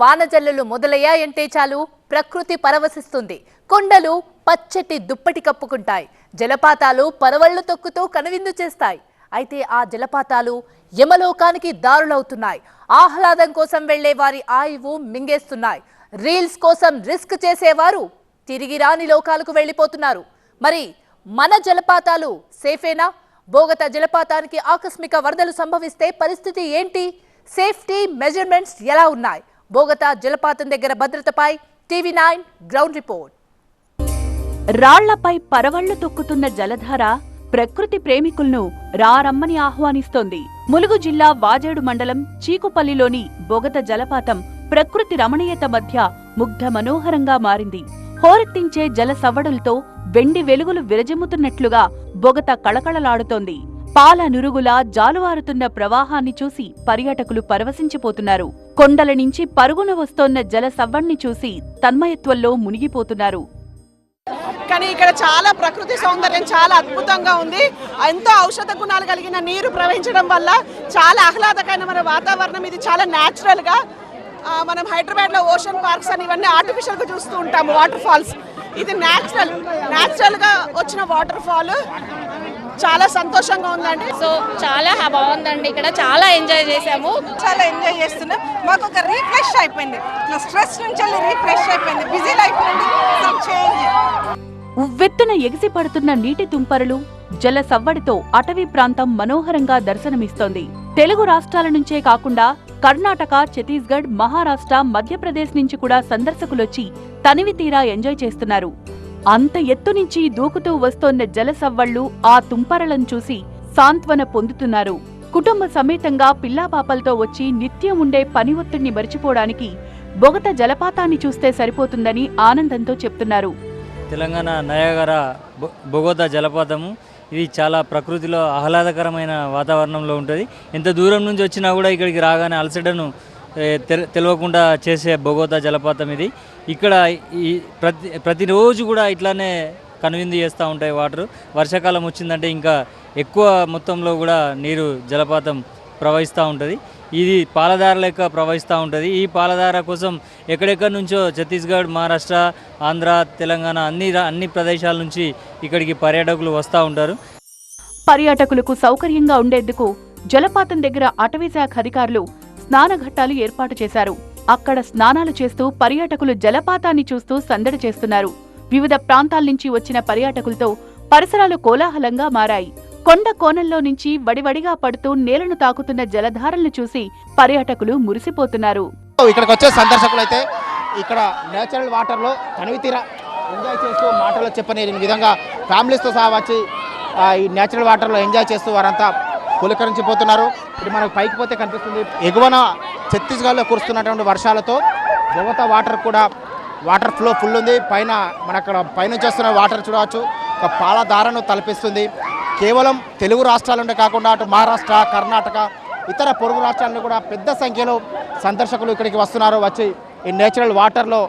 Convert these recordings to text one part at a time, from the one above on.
వానజల్లులు మొదలయ్యాయంటే చాలు ప్రకృతి పరవశిస్తుంది. కొండలు పచ్చటి దుప్పటి కప్పుకుంటాయి. జలపాతాలు పరవళ్ళు తొక్కుతూ కనువిందు చేస్తాయి. అయితే ఆ జలపాతాలు యమలోకానికి దారులవుతున్నాయి. ఆహ్లాదం కోసం వెళ్ళే వారి ఆయువు మింగేస్తున్నాయి. రీల్స్ కోసం రిస్క్ చేసేవారు తిరిగి రాని లోకాలకు వెళ్ళిపోతున్నారు మరి మన జలపాతాలు సేఫేనా? బోగత జలపాతానికి ఆకస్మిక వరదలు సంభవిస్తే పరిస్థితి ఏంటి? సేఫ్టీ మెజర్మెంట్స్ ఎలా ఉన్నాయి? బోగతా జలపాతం దగ్గర భద్రతపై టీవీ నైన్ గ్రౌండ్ రిపోర్ట్. రాళ్ళపై పరవళ్ళు తొక్కుతున్న జలధార ప్రకృతి ప్రేమికులను రారమ్మని ఆహ్వానిస్తోంది. ములుగు జిల్లా వాజేడు మండలం చీకుపల్లిలోని బొగత జలపాతం ప్రకృతి రమణీయత మధ్య ముగ్ధ మనోహరంగా మారింది. హోరెత్తించే జల సవ్వడులతో వెండి వెలుగులు విరజిమ్ముతున్నట్లుగా బొగత కళకళలాడుతోంది. పాల నురుగులా జాలువారుతున్న ప్రవాహాన్ని చూసి పర్యాటకులు పరవశించిపోతున్నారు. కొండల నుంచి పరుగున వస్తోన్న జల సవ్వణ్ణి చూసి తన్మయత్వంలో మునిగిపోతున్నారు. కానీ ఇక్కడ చాలా ప్రకృతి సౌందర్యం చాలా అద్భుతంగా ఉంది. ఎంతో ఔషధ గుణాలు కలిగిన నీరు ప్రవహించడం వల్ల చాలా ఆహ్లాదకరమైన వాతావరణం. ఇది చాలా న్యాచురల్గా మనం హైదరాబాద్లో ఓషన్ పార్క్స్ అని ఇవన్నీ ఆర్టిఫిషియల్గా చూస్తూ ఉంటాము వాటర్ ఫాల్స్ ఇది న్యాచురల్ న్యాచురల్గా వచ్చిన వాటర్ ఫాల్ చాలా సంతోషంగా ఉందండి. సో చాలా బాగుందండి. ఇక్కడ చాలా ఎంజాయ్ చేసాము చాలా ఎంజాయ్ చేస్తున్నాం. మాకు ఒక రీఫ్రెష్ అయిపోయింది. స్ట్రెస్ నుంచి రీఫ్రెష్ అయిపోయింది. బిజీ లైఫ్ నుండి చేంజ్. ఉవ్వెత్తున ఎగిసి పడుతున్న నీటి తుంపరులు జల సవ్వడితో అటవీ ప్రాంతం మనోహరంగా దర్శనమిస్తోంది. తెలుగు రాష్ట్రాల నుంచే కాకుండా కర్ణాటక ఛత్తీస్గఢ్ మహారాష్ట్ర మధ్యప్రదేశ్ నుంచి కూడా సందర్శకులొచ్చి తనివి తీరా ఎంజాయ్ చేస్తున్నారు. అంత ఎత్తు నుంచి దూకుతూ వస్తోన్న జలసవ్వళ్ళు ఆ తుంపరలను చూసి సాంత్వన పొందుతున్నారు. కుటుంబ సమేతంగా పిల్లాపాపలతో వచ్చి నిత్యం ఉండే పని ఒత్తిడిని మరిచిపోవడానికి బొగత జలపాతాన్ని చూస్తే సరిపోతుందని ఆనందంతో చెప్తున్నారు. తెలంగాణ నయాగర బొ- జలపాతము ఇది చాలా ప్రకృతిలో ఆహ్లాదకరమైన వాతావరణంలో ఉంటుంది. ఎంత దూరం నుంచి వచ్చినా కూడా ఇక్కడికి రాగానే అలసటను ఏ, తెలియకుండా చేసే బొగోత జలపాతం ఇది. ఇక్కడ ఈ ప్రతి ప్రతిరోజు కూడా ఇట్లానే కనువిందు చేస్తూ ఉంటాయి వాటర్. వర్షాకాలం వచ్చిందంటే ఇంకా ఎక్కువ మొత్తంలో కూడా నీరు జలపాతం ప్రవహిస్తూ ఉంటుంది. ఇది పాలధార లెక్క ప్రవహిస్తూ ఉంటుంది. ఈ పాలధార కోసం ఎక్కడెక్కడి నుంచో ఛత్తీస్గఢ్ మహారాష్ట్ర ఆంధ్ర తెలంగాణ అన్ని అన్ని ప్రదేశాల నుంచి ఇక్కడికి పర్యాటకులు వస్తూ ఉంటారు. పర్యాటకులకు సౌకర్యంగా ఉండేందుకు జలపాతం దగ్గర అటవీ శాఖ అధికారులు స్నానఘట్టాలు ఏర్పాటు చేశారు. అక్కడ స్నానాలు చేస్తూ పర్యాటకులు జలపాతాన్ని చూస్తూ సందడి చేస్తున్నారు. వివిధ ప్రాంతాల నుంచి వచ్చిన పర్యాటకులతో పరిసరాలు కోలాహలంగా మారాయి. కొండ కోణంలో నుంచి వడివడిగా పడుతూ నేలను తాకుతున్న జలధారలను చూసి పర్యాటకులు మురిసిపోతున్నారు. ఇక్కడికి వచ్చే సందర్శకులు అయితే ఇక్కడ నేచురల్ వాటర్లో తనివి తీర ఎంజాయ్ చేస్తూ మాటలో చెప్పని విధంగా ఫ్యామిలీస్తో సహా వచ్చి ఈ నేచురల్ వాటర్లో ఎంజాయ్ చేస్తూ వారంతా పులకరించిపోతున్నారు ఇది మనకు పైకి పోతే కనిపిస్తుంది. ఎగువన ఛత్తీస్గఢ్లో కురుస్తున్నటువంటి వర్షాలతో బొగత వాటర్ కూడా వాటర్ ఫ్లో ఫుల్ ఉంది. పైన మన అక్కడ పైనుంచి వస్తున్న వాటర్ చూడవచ్చు. ఒక పాలధారను తలపిస్తుంది. కేవలం తెలుగు రాష్ట్రాలుండే కాకుండా అటు మహారాష్ట్ర కర్ణాటక ఇతర పొరుగు రాష్ట్రాల్లో కూడా పెద్ద సంఖ్యలో సందర్శకులు ఇక్కడికి వస్తున్నారు. వచ్చి ఈ నేచురల్ వాటర్లో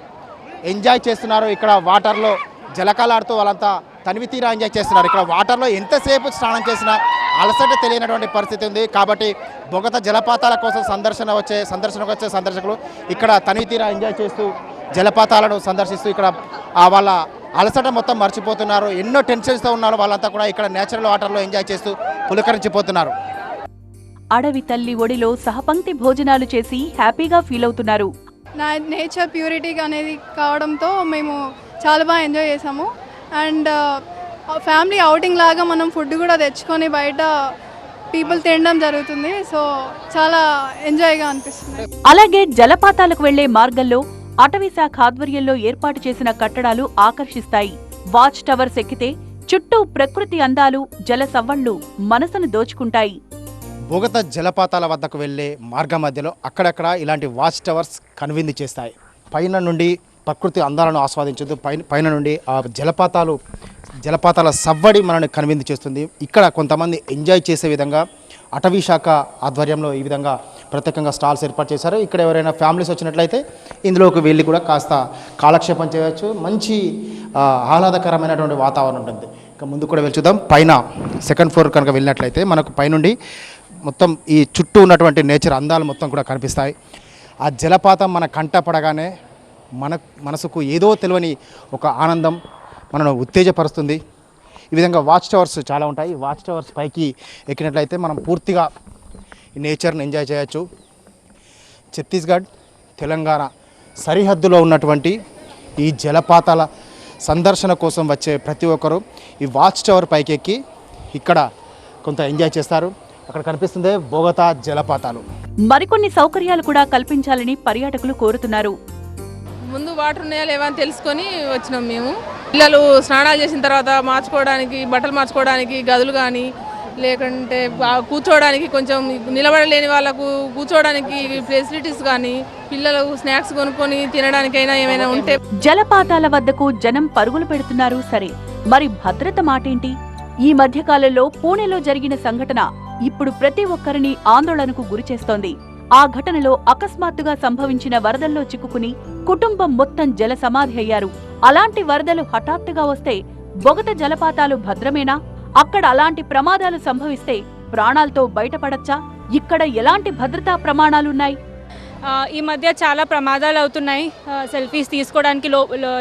ఎంజాయ్ చేస్తున్నారు. ఇక్కడ వాటర్లో జలకాలాడుతూ వాళ్ళంతా తనివి తీరా ఎంజాయ్ చేస్తున్నారు. ఇక్కడ వాటర్లో ఎంతసేపు స్నానం చేసినా అలసట తెలియనటువంటి పరిస్థితి ఉంది. కాబట్టి బొగత జలపాతాల కోసం సందర్శన వచ్చే సందర్శనకు వచ్చే సందర్శకులు ఇక్కడ తనివి తీరా ఎంజాయ్ చేస్తూ జలపాతాలను సందర్శిస్తూ ఇక్కడ ఆ వాళ్ళ అలసట మొత్తం మర్చిపోతున్నారు. ఎన్నో టెన్షన్స్తో ఉన్నారు వాళ్ళంతా కూడా ఇక్కడ నేచురల్ వాటర్లో ఎంజాయ్ చేస్తూ పులకరించిపోతున్నారు. అడవి తల్లి ఒడిలో సహపంక్తి భోజనాలు చేసి హ్యాపీగా ఫీల్ అవుతున్నారు. నా నేచర్ ప్యూరిటీ అనేది కావడంతో మేము చాలా బాగా ఎంజాయ్ చేసాము. అండ్ ఫ్యామిలీ అవుటింగ్ లాగా మనం ఫుడ్ కూడా తెచ్చుకొని బయట పీపుల్ తినడం జరుగుతుంది. సో చాలా ఎంజాయ్గా అనిపిస్తుంది. అలాగే జలపాతాలకు వెళ్ళే మార్గంలో అటవీ శాఖ ఆధ్వర్యంలో ఏర్పాటు చేసిన కట్టడాలు ఆకర్షిస్తాయి. వాచ్ టవర్స్ ఎక్కితే చుట్టూ ప్రకృతి అందాలు జల సవ్వళ్ళు మనసును దోచుకుంటాయి. బొగత జలపాతాల వద్దకు వెళ్ళే మార్గ మధ్యలో అక్కడక్కడ ఇలాంటి వాచ్ టవర్స్ కనువిందు చేస్తాయి. పైన నుండి ప్రకృతి అందాలను ఆస్వాదించదు పైన పైన నుండి ఆ జలపాతాలు జలపాతాల సవ్వడి మనల్ని కనువిందు చేస్తుంది. ఇక్కడ కొంతమంది ఎంజాయ్ చేసే విధంగా అటవీ శాఖ ఆధ్వర్యంలో ఈ విధంగా ప్రత్యేకంగా స్టాల్స్ ఏర్పాటు చేశారు. ఇక్కడ ఎవరైనా ఫ్యామిలీస్ వచ్చినట్లయితే ఇందులోకి వెళ్ళి కూడా కాస్త కాలక్షేపం చేయవచ్చు. మంచి ఆహ్లాదకరమైనటువంటి వాతావరణం ఉంటుంది. ఇంకా ముందు కూడా వెళ్ళి చూద్దాం. పైన సెకండ్ ఫ్లోర్ కనుక వెళ్ళినట్లయితే మనకు పైనుండి మొత్తం ఈ చుట్టూ ఉన్నటువంటి నేచర్ అందాలు మొత్తం కూడా కనిపిస్తాయి. ఆ జలపాతం మన కంట పడగానే మన మనసుకు ఏదో తెలియని ఒక ఆనందం మనను ఉత్తేజపరుస్తుంది. ఈ విధంగా వాచ్ టవర్స్ చాలా ఉంటాయి. వాచ్ టవర్స్ పైకి ఎక్కినట్లయితే మనం పూర్తిగా ఈ నేచర్ని ఎంజాయ్ చేయొచ్చు. ఛత్తీస్గఢ్ తెలంగాణ సరిహద్దులో ఉన్నటువంటి ఈ జలపాతాల సందర్శన కోసం వచ్చే ప్రతి ఒక్కరూ ఈ వాచ్ టవర్ పైకి ఎక్కి ఇక్కడ కొంత ఎంజాయ్ చేస్తారు. అక్కడ కనిపిస్తుంది బోగతా జలపాతాలు. మరికొన్ని సౌకర్యాలు కూడా కల్పించాలని పర్యాటకులు కోరుతున్నారు. ముందు వాటర్ ఉన్నాయా లేవా అని తెలుసుకొని వచ్చినాం మేము. పిల్లలు స్నానాలు చేసిన తర్వాత మార్చుకోవడానికి బట్టలు మార్చుకోవడానికి గదులు కానీ లేకుంటే కూర్చోవడానికి కొంచెం నిలబడలేని వాళ్ళకు కూర్చోవడానికి ఫెసిలిటీస్ కానీ పిల్లలు స్నాక్స్ కొనుక్కొని తినడానికైనా ఏమైనా ఉంటే జలపాతాల వద్దకు జనం పరుగులు పెడుతున్నారు సరే. మరి భద్రత మాటేంటి? ఈ మధ్యకాలంలో పూణేలో జరిగిన సంఘటన ఇప్పుడు ప్రతి ఒక్కరిని ఆందోళనకు గురిచేస్తోంది. ఆ ఘటనలో అకస్మాత్తుగా సంభవించిన వరదల్లో చిక్కుకుని కుటుంబం మొత్తం జల సమాధి అయ్యారు. అలాంటి వరదలు హఠాత్తుగా వస్తే బొగత జలపాతాలు భద్రమేనా? అక్కడ అలాంటి ప్రమాదాలు సంభవిస్తే ప్రాణాలతో బయటపడచ్చా? ఇక్కడ ఎలాంటి భద్రతా ప్రమాణాలున్నాయి? ఈ మధ్య చాలా ప్రమాదాలు అవుతున్నాయి. సెల్ఫీస్ తీసుకోవడానికి లో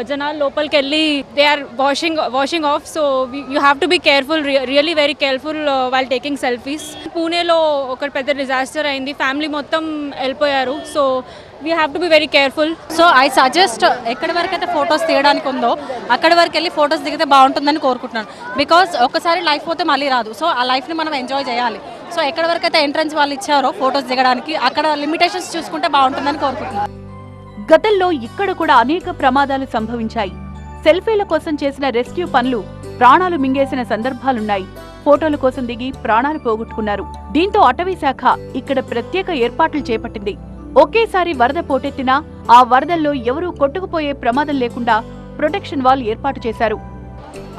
జనాలు లోపలికి వెళ్ళి they are washing washing off so you have to be careful really very careful while taking selfies పూణేలో ఒక పెద్ద డిజాస్టర్ అయింది. ఫ్యామిలీ మొత్తం వెళ్ళిపోయారు. So we have to be very careful so I suggest ఎక్కడి వరకు అయితే ఫొటోస్ తీయడానికి ఉందో అక్కడి వరకు వెళ్ళి ఫొటోస్ దిగితే బాగుంటుందని కోరుకుంటున్నాను. బికాస్ ఒక్కసారి లైఫ్ పోతే మళ్ళీ రాదు. సో ఆ లైఫ్ని మనం ఎంజాయ్ చేయాలి. సో ఎక్కడి వరకు అయితే ఎంట్రన్స్ వాళ్ళు ఇచ్చారో ఫొటోస్ దిగడానికి అక్కడ లిమిటేషన్స్ చూసుకుంటే బాగుంటుందని కోరుకుంటున్నాను. గతంలో ఇక్కడ కూడా అనేక ప్రమాదాలు సంభవించాయి. సెల్ఫీల కోసం చేసిన రెస్క్యూ పనులు ప్రాణాలు మింగేసిన సందర్భాలున్నాయి. ఫోటోల కోసం దిగి ప్రాణాలు పోగొట్టుకున్నారు. దీంతో అటవీ శాఖ ఇక్కడ ప్రత్యేక ఏర్పాట్లు చేపట్టింది. ఒకేసారి వరద పోటెత్తినా ఆ వరదల్లో ఎవరూ కొట్టుకుపోయే ప్రమాదం లేకుండా ప్రొటెక్షన్ వాల్ ఏర్పాటు చేశారు.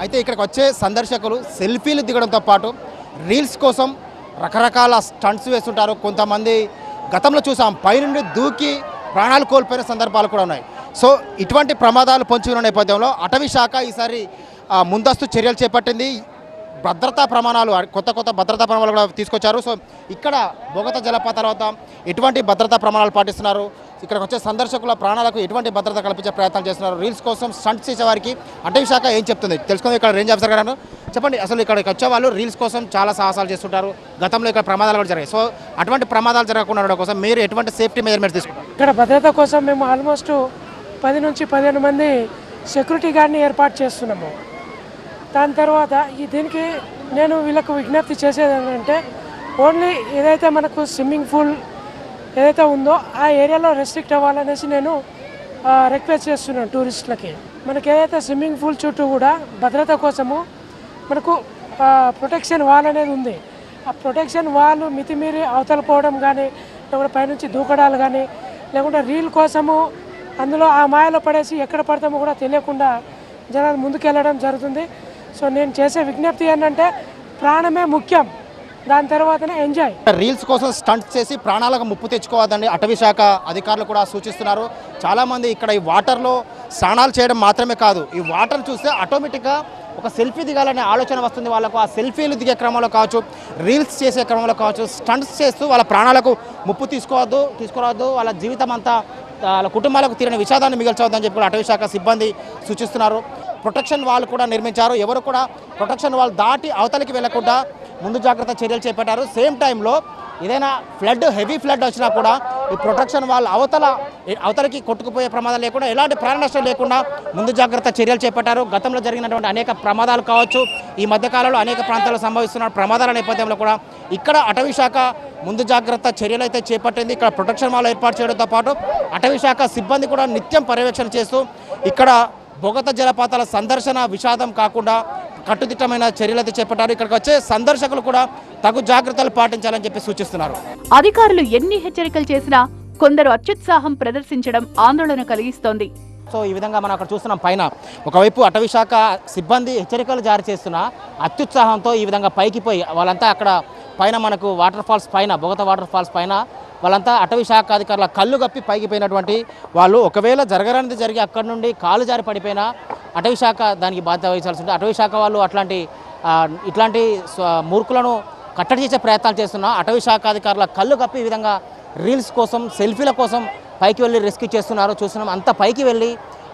అయితే ఇక్కడికి వచ్చే సందర్శకులు సెల్ఫీలు దిగడంతో పాటు రీల్స్ కోసం రకరకాల స్టంట్స్ వేస్తుంటారు. కొంతమంది గతంలో చూసాం పైనుండి దూకి ప్రాణాలు కోల్పోయిన సందర్భాలు కూడా ఉన్నాయి. సో ఇటువంటి ప్రమాదాలు పొంచి ఉన్న నేపథ్యంలో అటవీ శాఖ ఈసారి ముందస్తు చర్యలు చేపట్టింది. భద్రతా ప్రమాణాలు కొత్త కొత్త భద్రతా ప్రమాణాలు కూడా తీసుకొచ్చారు. సో ఇక్కడ బొగత జలపాతాల వద్ద ఎటువంటి భద్రతా ప్రమాణాలు పాటిస్తున్నారు? ఇక్కడికి వచ్చే సందర్శకుల ప్రాణాలకు ఎటువంటి భద్రత కల్పించే ప్రయత్నాలు చేస్తున్నారు? రీల్స్ కోసం స్టంట్స్ చేసే వారికి అటవీ శాఖ ఏం చెప్తుంది? తెలుసుకుంది ఇక్కడ రేంజ్ ఆఫీసర్ గారు. చెప్పండి అసలు ఇక్కడికి వచ్చే వాళ్ళు రీల్స్ కోసం చాలా సాహసాలు చేస్తుంటారు. గతంలో ఇక్కడ ప్రమాదాలు కూడా జరిగాయి. సో అటువంటి ప్రమాదాలు జరగకుండా ఉండడం కోసం మీరు ఎటువంటి సేఫ్టీ మెజర్మెంట్స్ తీసుకుంటారు? ఇక్కడ భద్రత కోసం మేము ఆల్మోస్ట్ పది నుంచి పదిహేను మంది సెక్యూరిటీ గార్డ్ని ఏర్పాటు చేస్తున్నాము. దాని తర్వాత ఈ దీనికి నేను వీళ్ళకు విజ్ఞప్తి చేసేది ఏంటంటే ఓన్లీ ఏదైతే మనకు స్విమ్మింగ్ పూల్ ఏదైతే ఉందో ఆ ఏరియాలో రెస్ట్రిక్ట్ అవ్వాలనేసి నేను రిక్వెస్ట్ చేస్తున్నాను టూరిస్టులకి మనకి ఏదైతే స్విమ్మింగ్ పూల్ చుట్టూ కూడా భద్రత కోసము మనకు ప్రొటెక్షన్ వాల్ అనేది ఉంది. ఆ ప్రొటెక్షన్ వాల్ మితిమీరి అవతల పోవడం కానీ లేకుంటే పైనుంచి దూకడాలు కానీ లేకుంటే రీల్ కోసము అందులో ఆ మాయలో పడేసి ఎక్కడ పడతామో కూడా తెలియకుండా జనాలు ముందుకెళ్ళడం జరుగుతుంది. సో నేను చేసే విజ్ఞప్తి ఏంటంటే ప్రాణమే ముఖ్యం. దాని తర్వాతనే ఎంజాయ్. రీల్స్ కోసం స్టంట్స్ చేసి ప్రాణాలకు ముప్పు తెచ్చుకోవద్దని అటవీ శాఖ అధికారులు కూడా సూచిస్తున్నారు. చాలామంది ఇక్కడ ఈ వాటర్లో స్నానాలు చేయడం మాత్రమే కాదు. ఈ వాటర్ చూస్తే ఆటోమేటిక్గా ఒక సెల్ఫీ దిగాలనే ఆలోచన వస్తుంది వాళ్ళకు. ఆ సెల్ఫీలు దిగే క్రమంలో కావచ్చు రీల్స్ చేసే క్రమంలో కావచ్చు స్టంట్స్ చేస్తూ వాళ్ళ ప్రాణాలకు ముప్పు తీసుకోవద్దు తీసుకురావద్దు. వాళ్ళ జీవితం అంతా వాళ్ళ కుటుంబాలకు తీరని విషాదాన్ని మిగల్చవద్దని చెప్పి అటవీ శాఖ సిబ్బంది సూచిస్తున్నారు. ప్రొటెక్షన్ వాళ్ళు కూడా నిర్మించారు. ఎవరు కూడా ప్రొటెక్షన్ వాళ్ళు దాటి అవతలికి వెళ్ళకుండా ముందు జాగ్రత్త చర్యలు చేపట్టారు. సేమ్ టైంలో ఏదైనా ఫ్లడ్ హెవీ ఫ్లడ్ వచ్చినా కూడా ఈ ప్రొటెక్షన్ వాళ్ళు అవతల అవతలకి కొట్టుకుపోయే ప్రమాదం లేకుండా ఎలాంటి ప్రాణ నష్టం లేకుండా ముందు జాగ్రత్త చర్యలు చేపట్టారు. గతంలో జరిగినటువంటి అనేక ప్రమాదాలు కావచ్చు ఈ మధ్యకాలంలో అనేక ప్రాంతాల్లో సంభవిస్తున్న ప్రమాదాల నేపథ్యంలో కూడా ఇక్కడ అటవీ శాఖ ముందు జాగ్రత్త చర్యలు అయితే చేపట్టింది. ఇక్కడ ప్రొటెక్షన్ వాళ్ళు ఏర్పాటు చేయడంతో పాటు అటవీ శాఖ సిబ్బంది కూడా నిత్యం పర్యవేక్షణ చేస్తూ ఇక్కడ బొగత జలపాతాల సందర్శన విషాదం కాకుండా కట్టుదిట్టమైన చర్యలు అయితే చేపట్టారు. ఇక్కడికి వచ్చే సందర్శకులు కూడా తగు జాగ్రత్తలు పాటించాలని చెప్పి సూచిస్తున్నారు. అధికారులు ఎన్ని హెచ్చరికలు చేసినా కొందరు అత్యుత్సాహం ప్రదర్శించడం ఆందోళన కలిగిస్తోంది. సో ఈ విధంగా మనం అక్కడ చూస్తున్నాం పైన. ఒకవైపు అటవీ శాఖ సిబ్బంది హెచ్చరికలు జారీ చేస్తున్న అత్యుత్సాహంతో ఈ విధంగా పైకి పోయి వాళ్ళంతా అక్కడ పైన మనకు వాటర్ ఫాల్స్ పైన బొగత వాటర్ ఫాల్స్ పైన వాళ్ళంతా అటవీ శాఖ అధికారుల కళ్ళు కప్పి పైకి పోయినటువంటి వాళ్ళు ఒకవేళ జరగరానిది జరిగి అక్కడి నుండి కాలు జారి పడిపోయినా అటవీ శాఖ దానికి బాధ్యత వహించాల్సి ఉంటుంది. అటవీ శాఖ వాళ్ళు అట్లాంటి ఇట్లాంటి స్వ- మూర్ఖులను కట్టడి చేసే ప్రయత్నాలు చేస్తున్నా అటవీ శాఖ అధికారుల కళ్ళు కప్పి ఈ విధంగా రీల్స్ కోసం సెల్ఫీల కోసం పైకి వెళ్ళి రెస్క్యూ చేస్తున్నారు చూస్తున్నాం అంత పైకి వెళ్ళి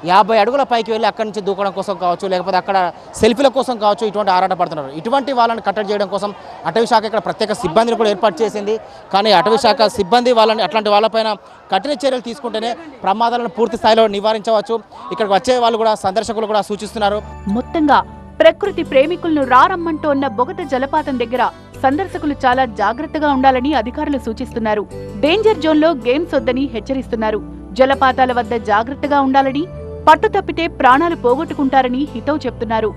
యాభై అడుగుల పైకి వెళ్ళి అక్కడి నుంచి దూకడం కోసం కావచ్చు లేకపోతే అక్కడ సెల్ఫీల కోసం కావచ్చు ఇటువంటి ఆరాట పడుతున్నారు ఇటువంటి వాళ్ళని కట్టడి చేయడం కోసం అటవీ శాఖ ఇక్కడ ప్రత్యేక సిబ్బందిని కూడా ఏర్పాటు చేసింది. కానీ అటవీ శాఖ సిబ్బంది వాళ్ళని అట్లాంటి వాళ్ళపైన కఠిన చర్యలు తీసుకుంటేనే ప్రమాదాలను పూర్తి స్థాయిలో నివారించవచ్చు. ఇక్కడికి వచ్చే వాళ్ళు కూడా సందర్శకులు కూడా సూచిస్తున్నారు. మొత్తంగా ప్రకృతి ప్రేమికులను రారమ్మంటోన్న బొగత జలపాతం దగ్గర సందర్శకులు చాలా జాగ్రత్తగా ఉండాలని అధికారులు సూచిస్తున్నారు. డేంజర్ జోన్లో గేమ్స్ వద్దని హెచ్చరిస్తున్నారు. జలపాతాల వద్ద జాగ్రత్తగా ఉండాలని పట్టు తప్పితే ప్రాణాలు పోగొట్టుకుంటారని హితవు చెప్తున్నారు.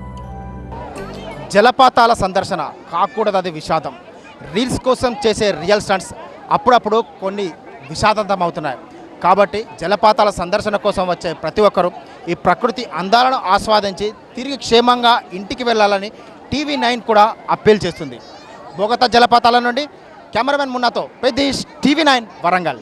జలపాతాల సందర్శన కాకూడదు అది విషాదం. రీల్స్ కోసం చేసే రియల్ స్టంట్స్ అప్పుడప్పుడు కొన్ని విషాదంతం అవుతున్నాయి కాబట్టి జలపాతాల సందర్శన కోసం వచ్చే ప్రతి ఒక్కరూ ఈ ప్రకృతి అందాలను ఆస్వాదించి తిరిగి క్షేమంగా ఇంటికి వెళ్ళాలని టీవీ నైన్ కూడా అప్పీల్ చేస్తుంది. బోగత జలపాతాల నుండి కెమెరామెన్ మున్నాతో పెద్దీష్ టీవీ నైన్ వరంగల్.